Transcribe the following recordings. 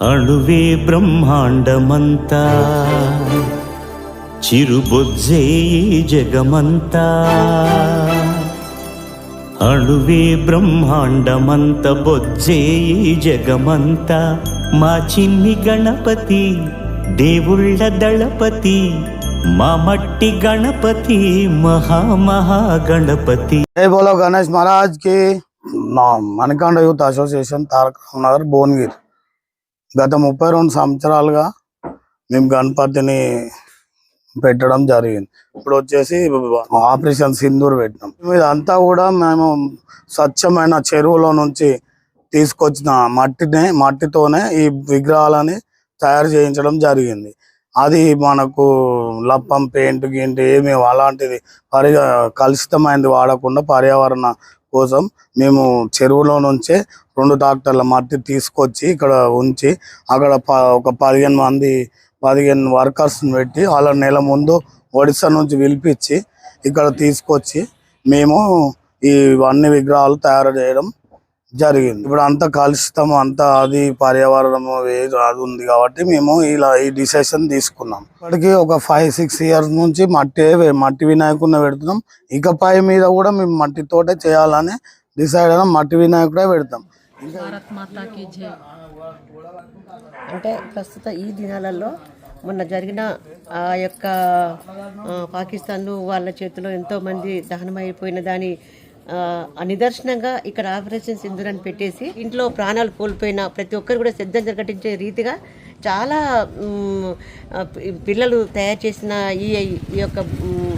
అణువే బ్రహ్మాండమంతా చిరుబొజ్జే జగమంతా. అణువే బ్రహ్మాండమంత బొజ్జే జగమంతా. మా చిన్ని గణపతి దేవుళ్ళ దళపతి మా మట్టి గణపతి మహామహా గణపతి. జై బోలో గణేష్ మహారాజ్కి నా యూత్ అసోసియేషన్ తారక రామనగర్ భువనగిరి. గత ముప్పై రెండు సంవత్సరాలుగా మేము గణపతిని పెట్టడం జరిగింది. ఇప్పుడు వచ్చేసి ఆపరేషన్ సింధూర్ పెట్టినాం. ఇదంతా కూడా మేము స్వచ్ఛమైన చెరువులో నుంచి తీసుకొచ్చిన మట్టిని మట్టితోనే ఈ విగ్రహాలని తయారు చేయించడం జరిగింది. అది మనకు లప్పం పెయింట్ గింట్ ఏమి అలాంటిది పరి కలుషితమైనది వాడకుండా పర్యావరణ కోసం మేము చెరువులో నుంచే రెండు ట్రాక్టర్ల మట్టి తీసుకొచ్చి ఇక్కడ ఉంచి అక్కడ ప- ఒక పదిహేను మంది పదిహేను వర్కర్స్ని పెట్టి వాళ్ళ నెల ముందు ఒడిశా నుంచి పిలిపించి ఇక్కడ తీసుకొచ్చి మేము ఈ అన్ని విగ్రహాలు తయారు చేయడం జరిగింది. ఇప్పుడు అంత కలుషితం అంతా అది పర్యావరణం అది ఉంది కాబట్టి మేము ఇలా ఈ డిసిషన్ తీసుకున్నాం. ఇప్పటికి ఒక ఫైవ్ సిక్స్ ఇయర్స్ నుంచి మట్టి మట్టి వినాయకుడిని పెడుతున్నాం. ఇకపై మీద కూడా మేము మట్టితోటే చేయాలని డిసైడ్ అయినా. మట్టి వినాయకుడే పెడతాం. అంటే ప్రస్తుత ఈ దినాలలో మొన్న జరిగిన ఆ యొక్క ఆ, పాకిస్తాన్ వాళ్ళ చేతిలో ఎంతో మంది దహనమైపోయిన దాని నిదర్శనంగా ఇక్కడ ఆపరేషన్ సింధూరాన్ని పెట్టేసి ఇంట్లో ప్రాణాలు కోల్పోయిన ప్రతి ఒక్కరు కూడా శ్రద్ధ జరగటించే రీతిగా చాలా పిల్లలు తయారు చేసిన ఈ ఈ యొక్క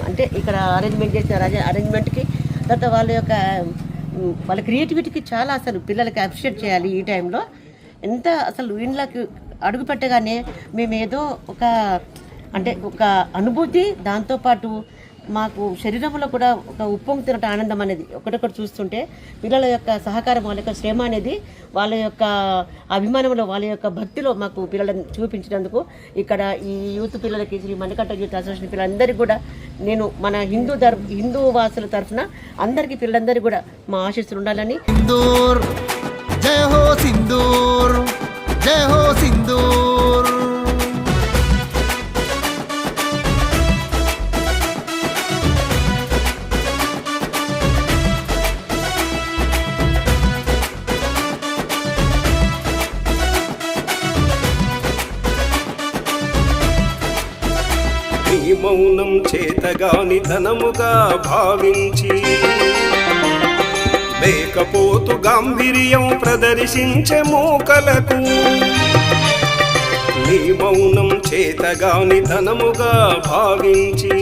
అంటే ఇక్కడ అరేంజ్మెంట్ చేసిన అరేంజ్మెంట్కి తర్వాత వాళ్ళ యొక్క వాళ్ళ క్రియేటివిటీకి చాలా అసలు పిల్లలకి అప్రిషియేట్ చేయాలి ఈ టైంలో ఎంత అసలు ఇండ్లకి అడుగు పెట్టగానే మేము ఏదో ఒక అంటే ఒక అనుభూతి దాంతోపాటు మాకు శరీరంలో కూడా ఒక ఉప్పొంగుతున్నట్టు ఆనందం అనేది ఒకటొకటి చూస్తుంటే పిల్లల యొక్క సహకారం వాళ్ళ యొక్క శ్రమ అనేది వాళ్ళ యొక్క అభిమానంలో వాళ్ళ యొక్క భక్తిలో మాకు పిల్లలను చూపించినందుకు ఇక్కడ ఈ యూత్ పిల్లలకి శ్రీ మణికంఠ యూత్ అసోసియేషన్ పిల్లలందరికీ కూడా నేను మన హిందూ ధర్ హిందూ వాసుల తరఫున అందరికీ పిల్లలందరికీ కూడా మా ఆశీస్సులు ఉండాలని. సింధూర్ జయ హో సింధూర్. మౌనం చేతగాని ధనముగా భావించి లేకపోతు గాంభీర్యం ప్రదర్శించే మూకలకు నీ మౌనం చేతగాని ధనముగా భావించి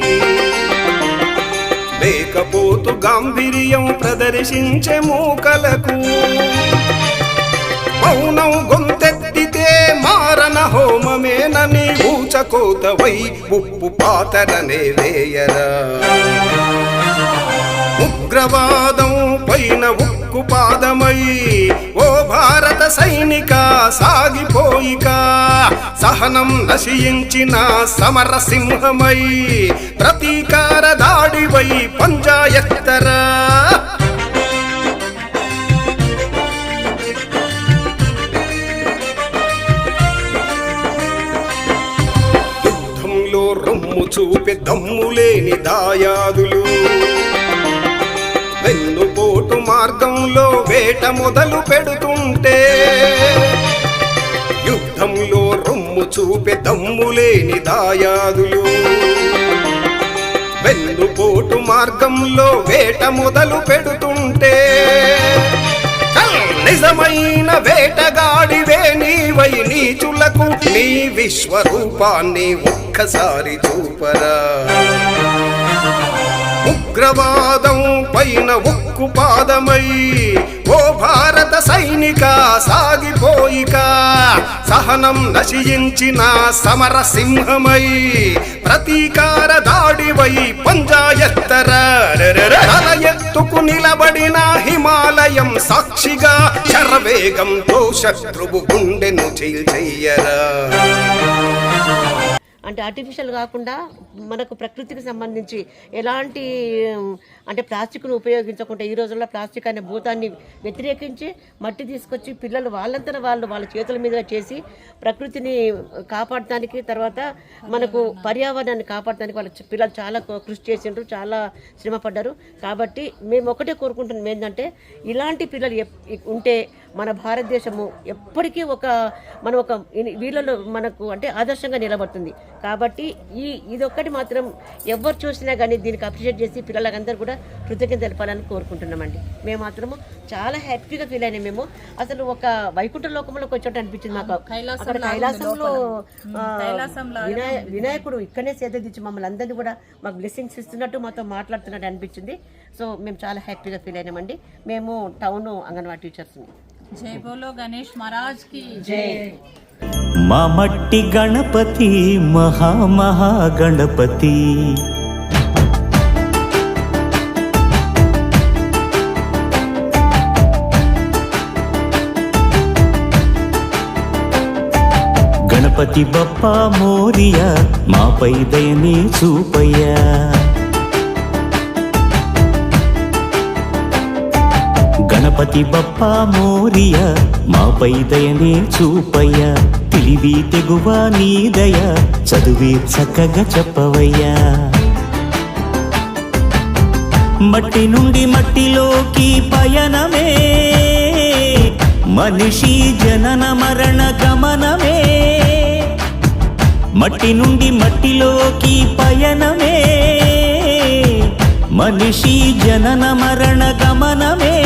లేకపోతు గాంభీర్యం ప్రదర్శించే మూకలకు మౌనం గొంతు మారన హోమమేనని ఊచకోతవై ఉప్పు పాతరనే వేయరా. ఉగ్రవాదం పైన ఉక్కు పాదమై ఓ భారత సైనిక సాగిపోయిక. సహనం నశించిన సమర సింహమై ప్రతీకార దాడివై పంజాయత్తరా దమ్ములేని దాయాదులు. వెన్నుపోటు మార్గంలో వేట మొదలు పెడుతుంటే యుద్ధంలో రొమ్ము చూపే దమ్ములేని దాయాదులు. వెన్నుపోటు మార్గంలో వేట మొదలు పెడుతుంటే నిజమైన వేటగాడివే నీవై నీచులకు నీ విశ్వరూపాన్ని ఒక్కసారి చూపరా. ఉగ్రవాదం పైన ఉక్కు పాదమై ఓ భారత సైనిక సాగిపోయిక సహనం నశించిన సమర సింహమై ప్రతీకార దాడివై పంజాయత్తర తల ఎత్తుకు నిలబడిన హిమాలయం సాక్షిగా శరవేగంతో శత్రువు గుండెను చేయరా అంటే ఆర్టిఫిషియల్ కాకుండా మనకు ప్రకృతికి సంబంధించి ఎలాంటి అంటే ప్లాస్టిక్ను ఉపయోగించకుండా ఈ రోజుల్లో ప్లాస్టిక్ అనే భూతాన్ని వ్యతిరేకించి మట్టి తీసుకొచ్చి పిల్లలు వాళ్ళంతా వాళ్ళు వాళ్ళ చేతుల మీద చేసి ప్రకృతిని కాపాడటానికి తర్వాత మనకు పర్యావరణాన్ని కాపాడటానికి వాళ్ళ పిల్లలు చాలా కృషి చేసిండ్రు చాలా శ్రమపడ్డారు. కాబట్టి మేము ఒకటే కోరుకుంటున్నాం ఏంటంటే ఇలాంటి పిల్లలు ఉంటే మన భారతదేశము ఎప్పటికీ ఒక మన ఒక వీళ్ళలో మనకు అంటే ఆదర్శంగా నిలబడుతుంది. కాబట్టి ఈ ఇదొక్కటి మాత్రం ఎవరు చూసినా కానీ దీనికి అప్రిషియేట్ చేసి పిల్లలందరూ కూడా కృతజ్ఞత తెలపాలని కోరుకుంటున్నామండి. మేము మాత్రము చాలా హ్యాపీగా ఫీల్ అయినాం మేము. అసలు ఒక వైకుంఠ లోకంలోకి వచ్చినట్టు అనిపించింది మాకు. కైలాసంలో వినాయకుడు ఇక్కడనే సేద తెచ్చి మమ్మల్ని అందరినీ కూడా మాకు బ్లెస్సింగ్స్ ఇస్తున్నట్టు మాతో మాట్లాడుతున్నట్టు అనిపించింది. సో మేము చాలా హ్యాపీగా ఫీల్ అయినామండి. మేము టౌన్ అంగన్వాడీ టీచర్స్ని. జై బోలో గణేష్ మహారాజ్కి మా మట్టి గణపతి మహా మహా గణపతి. గణపతి బప్ప మోరియా మాపై దయని చూపయ్యా. గణపతి బప్ప మోరియ మాపై దయనే చూపయ్య. తెలివి తెగువ నీదయ చదువి చక్కగా చెప్పవయ్యా. మట్టి నుండి మట్టిలోకి పయనమే మనిషి జనన మరణ గమనమే. మట్టి నుండి మట్టిలోకి పయనమే మనిషి జనన మరణ గమనమే.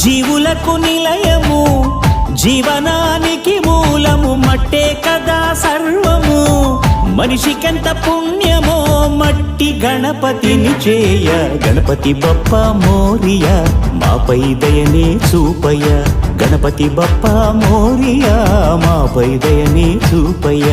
జీవులకు నిలయము జీవనానికి మూలము మట్టే కదా సర్వము. మనిషికెంత పుణ్యమో మట్టి గణపతిని చేయ. గణపతి బప్ప మోరియ మాపై దయనే చూపయ్య గణపతి బప్ప మోరియ మాపై దయనే చూపయ్య